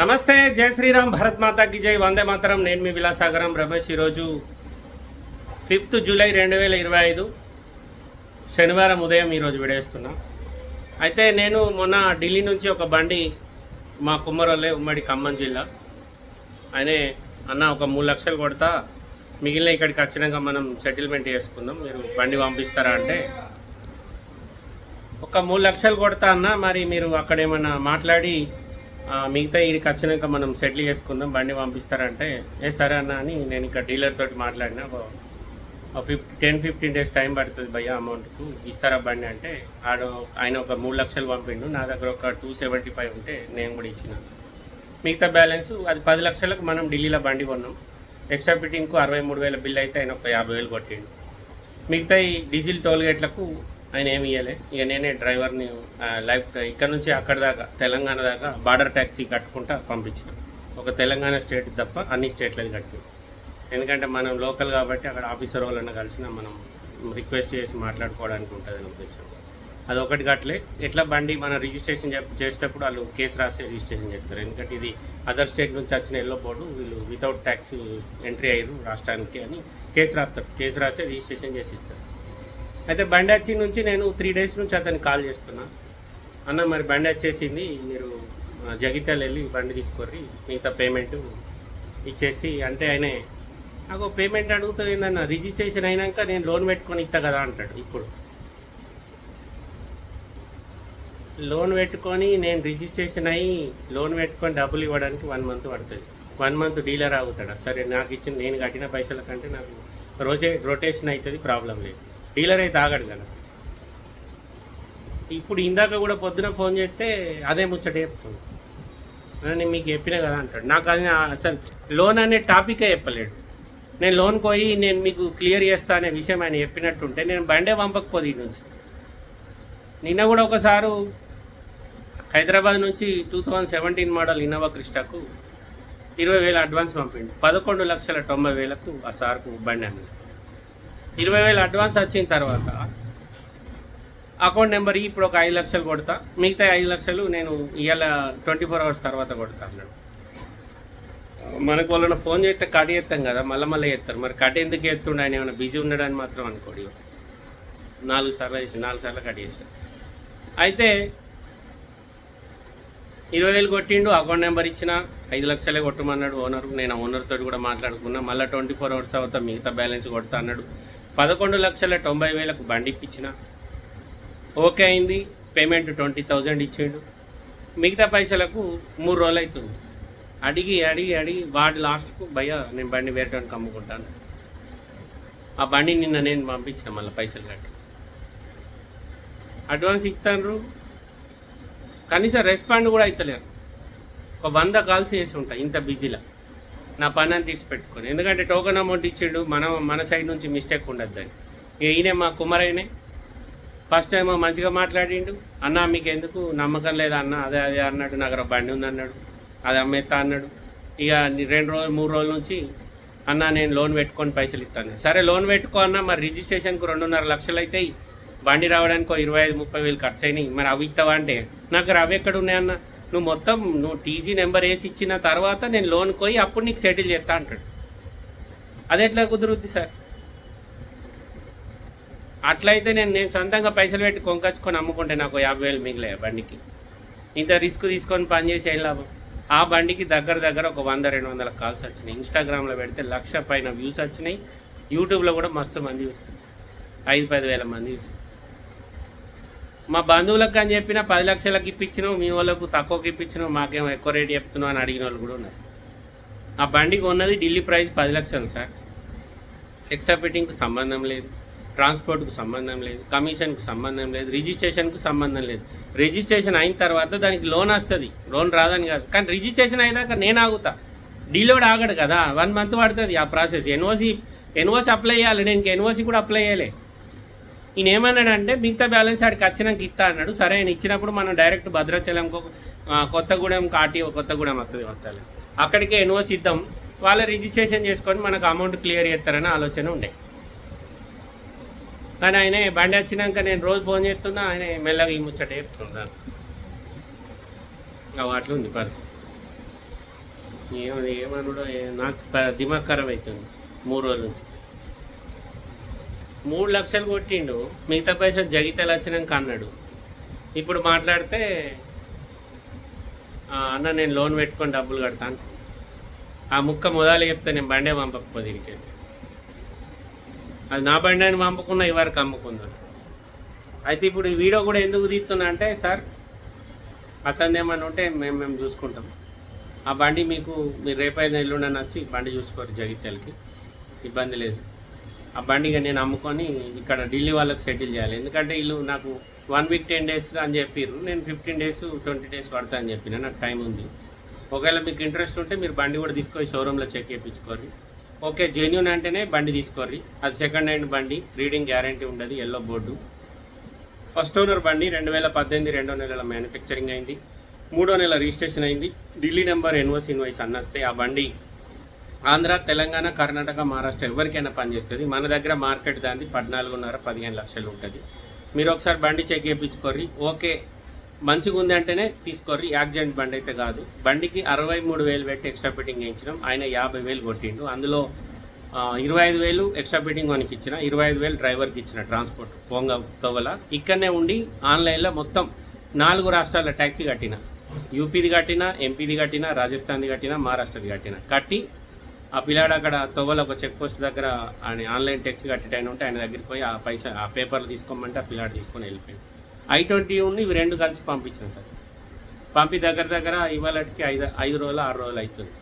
నమస్తే జై శ్రీరామ్ భరత్ మాతాకి జై. వందే మాతరం. నేను మీ విలాసాగరం రమేష్. ఈరోజు ఫిఫ్త్ జూలై రెండు వేల ఇరవై ఐదు శనివారం ఉదయం ఈరోజు విడేస్తున్నా. అయితే నేను మొన్న ఢిల్లీ నుంచి ఒక బండి మా కుమ్మరోళ్ళే ఉమ్మడి ఖమ్మం జిల్లా. ఆయనే అన్న ఒక మూడు లక్షలు కొడతా. మిగిలిన ఇక్కడికి వచ్చినాక మనం సెటిల్మెంట్ చేసుకుందాం. మీరు బండి పంపిస్తారా అంటే ఒక మూడు లక్షలు కొడతా అన్న. మరి మీరు అక్కడ ఏమైనా మాట్లాడి మిగతా ఇక్కడికి వచ్చినాక మనం సెటిల్ చేసుకుందాం. బండి పంపిస్తారంటే ఏ సరే అన్న అని నేను ఇక్కడ డీలర్ తోటి మాట్లాడినా ఒక fifty ten fifteen days time పడుతుంది భయ్య అమౌంట్కు. ఇస్తారా బండి? అంటే ఆడు ఆయన ఒక మూడు లక్షలు పంపిండు. నా దగ్గర ఒక టూ సెవెంటీ ఫైవ్ ఉంటే నేను కూడా ఇచ్చిన. మిగతా బ్యాలెన్స్ అది పది లక్షలకు మనం ఢిల్లీలో బండి కొన్నాం. ఎక్స్ట్రా ఫిట్టింగ్కు అరవై మూడు వేల బిల్ అయితే ఆయన ఒక యాభై వేలు కొట్టిండు. మిగతా ఈ డీజిల్ టోల్ గేట్లకు ఆయన ఏమి ఇవ్వలే ఇక నేనే డ్రైవర్ని లైఫ్ ఇక్కడ నుంచి అక్కడ దాకా తెలంగాణ దాకా బార్డర్ ట్యాక్సీ కట్టుకుంటా పంపించిన. ఒక తెలంగాణ స్టేట్ తప్ప అన్ని స్టేట్లది కట్టి ఎందుకంటే మనం లోకల్ కాబట్టి అక్కడ ఆఫీసర్ వాళ్ళని కలిసిన మనం రిక్వెస్ట్ చేసి మాట్లాడుకోవడానికి ఉంటుంది అని ఉద్దేశం. అది ఒకటి కట్టలే. ఎట్లా బండి మనం రిజిస్ట్రేషన్ చెప్- చేసేటప్పుడు వాళ్ళు కేసు రాసే రిజిస్ట్రేషన్ చేస్తారు ఎందుకంటే ఇది అదర్ స్టేట్ నుంచి వచ్చిన ఎల్లో బోర్డు వీళ్ళు వితౌట్ ట్యాక్స్ ఎంట్రీ అయ్యారు రాష్ట్రానికి అని కేసు రాస్తారు కేసు రాసే రిజిస్ట్రేషన్ చేసి ఇస్తారు. అయితే బండాచి నుంచి నేను త్రీ డేస్ నుంచి అతనికి కాల్ చేస్తున్నా. అన్న మరి బండి వచ్చేసింది మీరు ఆ, జగిత్యాల వెళ్ళి బండి తీసుకోర్రి మిగతా పేమెంట్ ఇచ్చేసి అంటే ఆయన నాకు పేమెంట్ అడుగుతుంది ఏందన్న రిజిస్ట్రేషన్ అయినాక నేను లోన్ పెట్టుకొని ఇస్తా కదా అంటాడు ఇప్పుడు. లోన్ పెట్టుకొని నేను రిజిస్ట్రేషన్ అయ్యి లోన్ పెట్టుకొని డబ్బులు ఇవ్వడానికి వన్ మంత్ పడుతుంది. వన్ మంత్ డీలర్ ఆగుతాడా? సరే నాకు ఇచ్చిన నేను కట్టిన పైసల కంటే నాకు రోజే రొటేషన్ అవుతుంది ప్రాబ్లం లేదు. డీలర్ అయితే ఆగడు కదా. ఇప్పుడు ఇందాక కూడా పొద్దున ఫోన్ చేస్తే అదే ముచ్చట చెప్తుంది. నేను మీకు చెప్పిన కదా అంటాడు. నాకు అది అసలు లోన్ అనే టాపికే చెప్పలేడు. నేను లోన్ పోయి నేను మీకు క్లియర్ చేస్తా అనే విషయం ఆయన చెప్పినట్టుంటే నేను బండే పంపకపోదు ఈ నుంచి. నిన్న కూడా ఒకసారి హైదరాబాద్ నుంచి two thousand seventeen model Innova క్రిస్టాకు ఇరవై వేల అడ్వాన్స్ పంపిండు. పదకొండు లక్షల తొంభై వేలకు ఆ సార్కు బండి అన్నది ఇరవై వేలు అడ్వాన్స్ వచ్చిన తర్వాత అకౌంట్ నెంబర్ ఇప్పుడు ఒక ఐదు లక్షలు కొడతా. మిగతా ఐదు లక్షలు నేను ఇవాళ ట్వంటీ ఫోర్ అవర్స్ తర్వాత కొడతా అన్నాడు. మనకు వాళ్ళని ఫోన్ చేస్తే కట్ చేస్తాం కదా మళ్ళీ మళ్ళీ చేస్తారు. మరి కట్ ఎందుకు ఎత్తుండే ఆయన ఏమైనా బిజీ ఉండడానికి మాత్రం అనుకోడు నాలుగు సార్లు చేసి నాలుగు సార్లు కట్ చేశారు అయితే ఇరవై వేలు కొట్టిండు అకౌంట్ నెంబర్ ఇచ్చిన ఐదు లక్షలే కొట్టమన్నాడు ఓనర్. నేను ఓనర్ తోటి కూడా మాట్లాడుకున్నా. మళ్ళీ ట్వంటీ ఫోర్ అవర్స్ తర్వాత మిగతా బ్యాలెన్స్ కొడతా అన్నాడు. పదకొండు లక్షల తొంభై వేలకు బండి ఇప్పించిన. ఓకే అయింది. పేమెంట్ ట్వంటీ థౌజండ్ ఇచ్చాడు. మిగతా పైసలకు మూడు రోజులు అవుతుంది. అడిగి అడిగి అడిగి వాడు లాస్ట్కు భయ నేను బండి వేరే అమ్ముకుంటాను. ఆ బండి నిన్న నేను పంపించిన మళ్ళీ పైసలు కట్టి. అడ్వాన్స్ ఇస్తాను కనీసం రెస్పాండ్ కూడా అవుతలేరు ఒక వంద కాల్స్ చేసి ఉంటాయి ఇంత బిజీలో. నా పని అని తీసి పెట్టుకొని ఎందుకంటే టోకెన్ అమౌంట్ ఇచ్చిండు మనం మన సైడ్ నుంచి మిస్టేక్ ఉండద్దు అని ఇక ఈయనే మా కుమారైనే. ఫస్ట్ టైం మంచిగా మాట్లాడిండు. అన్న మీకు ఎందుకు నమ్మకం లేదా అన్న? అదే అదే అన్నాడు. నాకు బండి ఉంది అన్నాడు. అది అమ్మేస్తా అన్నాడు. ఇక రెండు రోజులు మూడు రోజుల నుంచి అన్న నేను లోన్ పెట్టుకొని పైసలు ఇస్తాను. సరే లోన్ పెట్టుకో అన్న మరి రిజిస్ట్రేషన్కు రెండున్నర లక్షలు అవుతాయి బండి రావడానికి ఒక ఇరవై ఐదు ముప్పై వేలు ఖర్చు అయినాయి. మరి అవి ఇస్తావా అంటే? నాకు అవి ఎక్కడ ఉన్నాయన్న నువ్వు మొత్తం నువ్వు టీజీ నెంబర్ వేసి ఇచ్చిన తర్వాత నేను లోన్ పోయి అప్పుడు నీకు సెటిల్ చేస్తా అంటాడు. అది ఎట్లా కుదురుద్ది సార్? అట్లయితే నేను నేను సొంతంగా పైసలు పెట్టి కొంకొచ్చుకొని అమ్ముకుంటే నాకు యాభై వేలు మిగిలే బండికి? ఇంత రిస్క్ తీసుకొని పని చేసి ఏం లాభం? ఆ బండికి దగ్గర దగ్గర ఒక వంద రెండు వందల కాల్స్ వచ్చినాయి. ఇన్స్టాగ్రామ్లో పెడితే లక్ష పైన వ్యూస్ వచ్చినాయి. యూట్యూబ్లో కూడా మస్తు మంది చూస్తారు ఐదు పది వేల మంది చూస్తారు మా బంధువులకు అని చెప్పిన పది లక్షలకు ఇప్పించినావు మీ వాళ్ళకు తక్కువకి ఇప్పించినావు మాకేమో ఎక్కువ రేట్ చెప్తున్నావు అని అడిగిన వాళ్ళు కూడా ఉన్నారు. ఆ బండికి ఉన్నది ఢిల్లీ ప్రైస్ పది లక్షలు సార్. ఎక్స్ట్రా ఫిట్టింగ్కి సంబంధం లేదు ట్రాన్స్పోర్ట్కు సంబంధం లేదు కమిషన్కు సంబంధం లేదు రిజిస్ట్రేషన్కు సంబంధం లేదు. రిజిస్ట్రేషన్ అయిన తర్వాత దానికి లోన్ వస్తుంది లోన్ రాదని కాదు. కానీ రిజిస్ట్రేషన్ అయ్యాక నేను ఆగుతా. డీలోడ్ ఆగడు కదా వన్ మంత్ పడుతుంది ఆ ప్రాసెస్. ఎన్ఓసి ఎన్ఓసి అప్లై చేయాలి నేను ఎన్ఓసి కూడా అప్లై చేయలే. ఈయన ఏమన్నాడంటే మిగతా బ్యాలెన్స్ ఆడికి వచ్చినాక ఇస్తా అన్నాడు. సరే ఆయన ఇచ్చినప్పుడు మనం డైరెక్ట్ భద్రాచలం కొత్తగూడెం కాటి కొత్తగూడెం వస్తుంది వస్తాలి. అక్కడికే ఎన్ఓసి ఇద్దాం వాళ్ళ రిజిస్ట్రేషన్ చేసుకొని మనకు అమౌంట్ క్లియర్ చేస్తారని ఆలోచన ఉండే. కానీ ఆయన బండి వచ్చినాక నేను రోజు ఫోన్ చేస్తున్నా ఆయన మెల్లగా ఈ ముచ్చట చెప్తున్నాను వాటిలో ఉంది పరిస్థితి. ఏమ ఏమనుడో నాకు ప- దిమాగ్ ఖరాబ్ అవుతుంది మూడు రోజుల నుంచి. మూడు లక్షలు కొట్టిండు. మిగతా పైసలు జగితలు వచ్చినాక అన్నాడు. ఇప్పుడు మాట్లాడితే అన్న నేను లోన్ పెట్టుకొని డబ్బులు కడతాను ఆ ముక్క మొదలు చెప్తే నేను బండే పంపకపోతే దీనికి. అది నా బండి అని పంపకున్నా ఇవరకు అమ్ముకుందాను అయితే ఇప్పుడు ఈ వీడియో కూడా ఎందుకు తీస్తున్నా అంటే సార్ అతను ఏమన్నా ఉంటే మేము మేము చూసుకుంటాం. ఆ బండి మీకు మీరు రేపైనా ఎల్లుండని వచ్చి బండి చూసుకోరు జగిత్యాలకి. ఇబ్బంది లేదు. ఆ బండిగా నేను అమ్ముకొని ఇక్కడ ఢిల్లీ వాళ్ళకి సెటిల్ చేయాలి. ఎందుకంటే వీళ్ళు నాకు వన్ వీక్ టెన్ డేస్ అని చెప్పారు నేను ఫిఫ్టీన్ డేస్ ట్వంటీ డేస్ పడతా అని చెప్పిన. నాకు టైం ఉంది. ఒకవేళ మీకు ఇంట్రెస్ట్ ఉంటే మీరు బండి కూడా తీసుకొని షోరూంలో చెక్ చేయించుకోరు ఓకే జెన్యున్ అంటేనే బండి తీసుకోర్రి. అది సెకండ్ హ్యాండ్ బండి రీడింగ్ గ్యారంటీ ఉండదు ఎల్లో బోర్డు ఫస్ట్ ఓనర్ బండి రెండు వేల పద్దెనిమిది రెండో నెలల మ్యానుఫ్యాక్చరింగ్ అయింది. మూడో నెల రిజిస్ట్రేషన్ అయింది. ఢిల్లీ నెంబర్ ఎన్వోస్ ఇన్వాయిస్ అన్నస్తే ఆ బండి ఆంధ్ర తెలంగాణ కర్ణాటక మహారాష్ట్ర ఎవరికైనా పనిచేస్తుంది మన దగ్గర మార్కెట్ దాన్ని పద్నాలుగున్నర పదిహేను లక్షలు ఉంటుంది. మీరు ఒకసారి బండి చెక్ చేయించుకోర్రి. ఓకే మంచిగా ఉంది అంటేనే తీసుకోర్రి. యాక్సిడెంట్ బండి అయితే కాదు. బండికి అరవై మూడు వేలు పెట్టి ఎక్స్ట్రా ఫిట్టింగ్ వేయించినాం ఆయన యాభై వేలు కొట్టిండు. అందులో ఇరవై ఐదు వేలు ఎక్స్ట్రా ఫిట్టింగ్ వానికి ఇచ్చిన ఇరవై ఐదు వేలు డ్రైవర్కి ఇచ్చిన ట్రాన్స్పోర్ట్ పోంగ తోవల. ఇక్కడనే ఉండి ఆన్లైన్లో మొత్తం నాలుగు రాష్ట్రాల ట్యాక్సీ కట్టిన. యూపీది కట్టిన ఎంపీది కట్టిన రాజస్థాన్ది కట్టిన మహారాష్ట్రది కట్టిన. కట్టి ఆ పిల్లాడు అక్కడ తొవ్వల ఒక చెక్ పోస్ట్ దగ్గర ఆయన ఆన్లైన్ టెక్స్ కట్టేటైన ఉంటే ఆయన దగ్గరికి పోయి ఆ పైసా ఆ పేపర్లు తీసుకోమంటే ఆ పిల్లాడు తీసుకొని వెళ్ళిపోయింది ఐ ట్వంటీ ఉండి ఇవి రెండు కలిసి పంపించాను సార్. పంపి దగ్గర దగ్గర ఇవాళకి ఐదు ఐదు రోజులు ఆరు రోజులు అవుతుంది.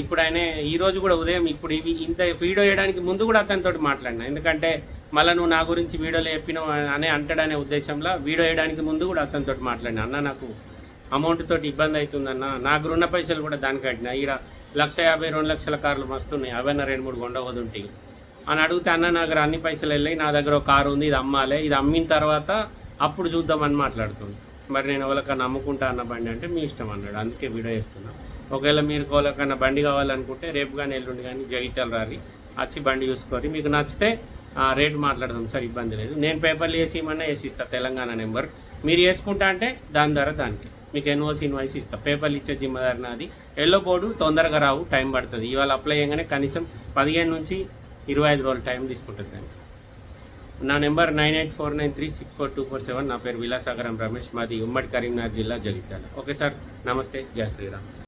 ఇప్పుడు ఆయన ఈ రోజు కూడా ఉదయం ఇప్పుడు ఇవి ఇంత వీడియో వేయడానికి ముందు కూడా అతనితో మాట్లాడినా. ఎందుకంటే మళ్ళీ నువ్వు నా గురించి వీడియోలో చెప్పినావు అనే అంటాడనే ఉద్దేశంలో వీడియో వేయడానికి ముందు కూడా అతనితో మాట్లాడినా. అన్న నాకు అమౌంట్ తోటి ఇబ్బంది అవుతుందన్న నాకు రుణ పైసలు కూడా దానికి కట్టినా. ఇక్కడ లక్ష యాభై రెండు లక్షల కార్లు మస్తున్నాయి. అవన్న రెండు మూడు కొండ వదుంటాయి అని అడిగితే అన్న నా దగ్గర అన్ని పైసలు వెళ్ళాయి. నా దగ్గర ఒక కారు ఉంది ఇది అమ్మాలి. ఇది అమ్మిన తర్వాత అప్పుడు చూద్దామని మాట్లాడుతుంది. మరి నేను ఎవరికన్నా అమ్ముకుంటా అన్న బండి అంటే మీ ఇష్టం అన్నాడు. అందుకే వీడియో వేస్తున్నా ఒకవేళ మీరు ఎవరికన్నా బండి కావాలనుకుంటే రేపు కానీ ఎల్లుండి కానీ జగిత్యాల రారి వచ్చి బండి చూసుకోరి మీకు నచ్చితే ఆ రేటు మాట్లాడదాం. సార్ ఇబ్బంది లేదు. నేను పేపర్లు వేసి ఇమ్మన్నా వేసి తెలంగాణ నెంబర్. మీరు వేసుకుంటా అంటే దాని ద్వారా దానికి. మీకు ఎన్ఓసి ఇన్వాయిస్ ఇస్తా. పేపర్లు ఇచ్చే జిమ్మదారి నాది ఎల్లో బోర్డు తొందరగా రావు టైం పడుతుంది. ఇవాళ అప్లై చేయగానే కనీసం పదిహేను నుంచి ఇరవై ఐదు రోజులు టైం తీసుకుంటుంది దాన్ని నా number nine eight four nine three six four two four seven. నా పేరు విలాసాగరం రమేష్. మాది ఉమ్మడి కరీంనగర్ జిల్లా జగిత్యాల. ఓకే సార్ నమస్తే. జయ శ్రీరామ్.